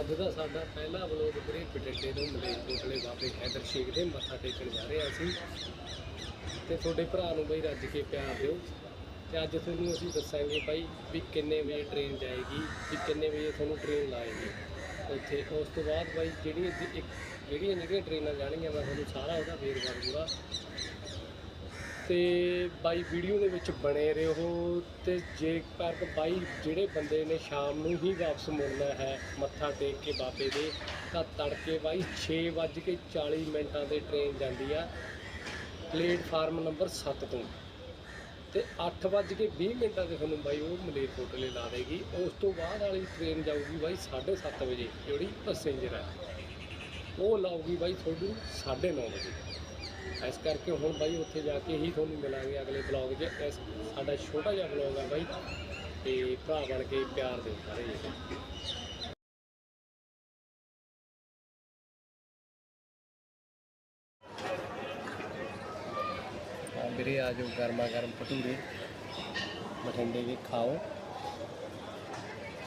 ਅੱਜ ਦਾ ਸਾਡਾ ਪਹਿਲਾ ਵਲੋਗ ਵੀਰੇ ਬਟੇਟੇ ਤੋਂ ਮਲੇਰਕੋਟਲੇ ਬਾਬੇ ਹੈਦਰ ਸ਼ੇਖ ਦੇ ਮੱਥਾ ਟੇਕਣ ਜਾ ਰਹੇ ਹਾਂ ਅਸੀਂ। ਤੇ ਤੁਹਾਡੇ ਭਰਾ ਨੂੰ ਬਈ ਰੱਜ ਕੇ ਪਿਆਰ ਦਿਓ। ਤੇ ਅੱਜ ਤੁਹਾਨੂੰ ਅਸੀਂ ਦੱਸਾਂਗੇ ਬਾਈ ਵੀ ਕਿੰਨੇ ਵਜੇ ਟ੍ਰੇਨ ਜਾਏਗੀ, ਵੀ ਕਿੰਨੇ ਵਜੇ ਤੁਹਾਨੂੰ ਟ੍ਰੇਨ ਲਾਏਗੀ। ਉੱਥੇ ਉਸ ਤੋਂ ਬਾਅਦ ਬਾਈ ਜਿਹੜੀਆਂ ਇੱਕ ਜਿਹੜੀਆਂ ਜਿਹੜੀਆਂ ਟ੍ਰੇਨਾਂ ਜਾਣਗੀਆਂ, ਮੈਂ ਤੁਹਾਨੂੰ ਸਾਰਾ ਉਹਦਾ ਵੇਰਵਾ ਦੂੰਗਾ ਤੇ ਬਾਈ ਵੀਡੀਓ ਦੇ ਵਿੱਚ ਬਣੇ ਰਹੋ ਤੇ ਜੇਕਰ ਬਾਈ ਜਿਹੜੇ ਬੰਦੇ ਨੇ ਸ਼ਾਮ ਨੂੰ ਹੀ ਵਾਪਸ ਮੁੜਨਾ ਹੈ ਮੱਥਾ ਟੇਕ ਕੇ ਬਾਬੇ ਦੇ, ਤਾਂ ਤੜਕੇ ਬਾਈ 6:40 ਮਿੰਟਾਂ ਤੇ ਟ੍ਰੇਨ ਜਾਂਦੀ ਆ ਪਲੇਟਫਾਰਮ ਨੰਬਰ 7 ਤੋਂ। ਤੇ 8:20 ਮਿੰਟਾਂ ਤੇ ਤੁਹਾਨੂੰ ਬਾਈ ਉਹ ਮਲੇਰਕੋਟਲੇ ਲਾ ਦੇਗੀ। ਉਸ ਤੋਂ ਬਾਅਦ ਵਾਲੀ ਟ੍ਰੇਨ ਜਾਊਗੀ ਬਾਈ 7:30 ਵਜੇ, ਜਿਹੜੀ ਪੈਸੇਂਜਰ ਹੈ ਉਹ ਲਾਊਗੀ ਬਾਈ ਤੁਹਾਨੂੰ 9:30 ਵਜੇ। ਇਸ ਕਰਕੇ ਹੁਣ ਬਾਈ ਉੱਥੇ ਜਾ ਕੇ ਹੀ ਤੁਹਾਨੂੰ ਮਿਲਾਂਗੇ ਅਗਲੇ ਬਲੌਗ 'ਚ। ਇਸ ਸਾਡਾ ਛੋਟਾ ਜਿਹਾ ਬਲੌਗ ਆ ਬਾਈ ਤੇ ਭਰਾ ਬਣ ਕੇ ਪਿਆਰ ਦਿਓ ਸਾਰੇ ਜੀ ਵੀਰੇ, ਆ ਜਾਓ ਗਰਮਾ ਗਰਮ ਭਟੂਰੇ। ਬਠਿੰਡੇ ਦੇ ਖਾਓ।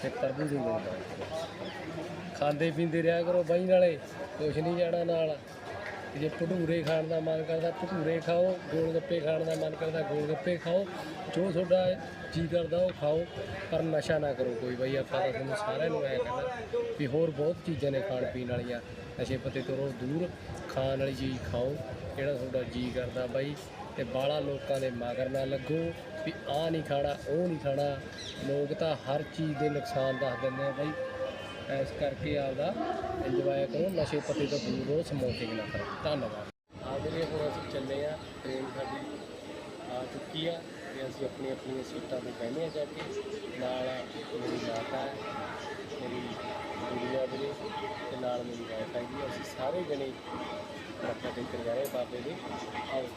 ਤੇ ਤਰਬੂਜ ਲੈ ਲਓ ਖਾਂਦੇ ਪੀਂਦੇ ਰਿਹਾ ਕਰੋ ਬਾਈ ਨਾਲੇ, ਕੁਛ ਨਹੀਂ ਜਾਣਾ ਨਾਲ। ਜੇ ਭਟੂਰੇ ਖਾਣ ਦਾ ਮਨ ਕਰਦਾ, ਭਟੂਰੇ ਖਾਓ ਗੋਲ ਗੱਪੇ ਖਾਣ ਦਾ ਮਨ ਕਰਦਾ ਗੋਲ ਗੱਪੇ ਖਾਓ, ਜੋ ਤੁਹਾਡਾ ਜੀ ਕਰਦਾ ਉਹ ਖਾਓ, ਪਰ ਨਸ਼ਾ ਨਾ ਕਰੋ ਕੋਈ ਬਾਈ, ਆਪਾਂ ਤਾਂ ਤੁਹਾਨੂੰ ਸਾਰਿਆਂ ਨੂੰ ਐ ਕਹਿੰਦਾ ਵੀ ਹੋਰ ਬਹੁਤ ਚੀਜ਼ਾਂ ਨੇ ਖਾਣ ਪੀਣ ਵਾਲੀਆਂ, ਨਸ਼ੇ ਪੱਤੇ ਤੋਂ ਰਹੋ ਦੂਰ, ਖਾਣ ਵਾਲੀ ਚੀਜ਼ ਖਾਓ, ਜਿਹੜਾ ਤੁਹਾਡਾ ਜੀ ਕਰਦਾ ਬਾਈ, ਤੇ ਬਾਹਲਾ ਲੋਕਾਂ ਦੇ ਮਗਰ ਨਾ ਲੱਗੋ ਵੀ ਆਹ ਨਹੀਂ ਖਾਣਾ, ਉਹ ਨਹੀਂ ਖਾਣਾ, ਲੋਕ ਤਾਂ ਹਰ ਚੀਜ਼ ਦੇ ਨੁਕਸਾਨ ਦੱਸ ਦਿੰਦੇ ਆ ਬਾਈ। ਇਸ ਕਰਕੇ ਆਪਦਾ ਇੰਜੋਏ ਕਰੋ, ਨਸ਼ੇ ਪੱਤੇ ਤੋਂ ਦੂਰ ਰਹੋ ਸਮੋਕਿੰਗ ਨਾ ਕਰੋ। ਧੰਨਵਾਦ। ਆ ਵੀਰੇ ਹੁਣ ਅਸੀਂ ਚੱਲੇ ਆ ਟ੍ਰੇਨ ਸਾਡੀ ਆ ਚੁੱਕੀ ਆ ਤੇ ਅਸੀਂ ਆਪਣੀ ਆਪਣੀਆਂ ਸੀਟਾਂ ਤੇ ਬਹਿਨੇ ਆ ਜਾ ਕੇ। ਨਾਲ ਮੇਰੀ ਮਾਤਾ ਹੈ, ਮੇਰੀ ਗੁੜੀਆ ਵੀਰੇ ਤੇ ਨਾਲ ਮੇਰੀ ਵਾਈਫ ਹੈਗੀ ਅਸੀਂ ਸਾਰੇ ਜਣੇ ਮੱਥਾ ਟੇਕਣ ਜਾ ਰਹੇ ਬਾਬੇ ਦੇ। ਆਓ।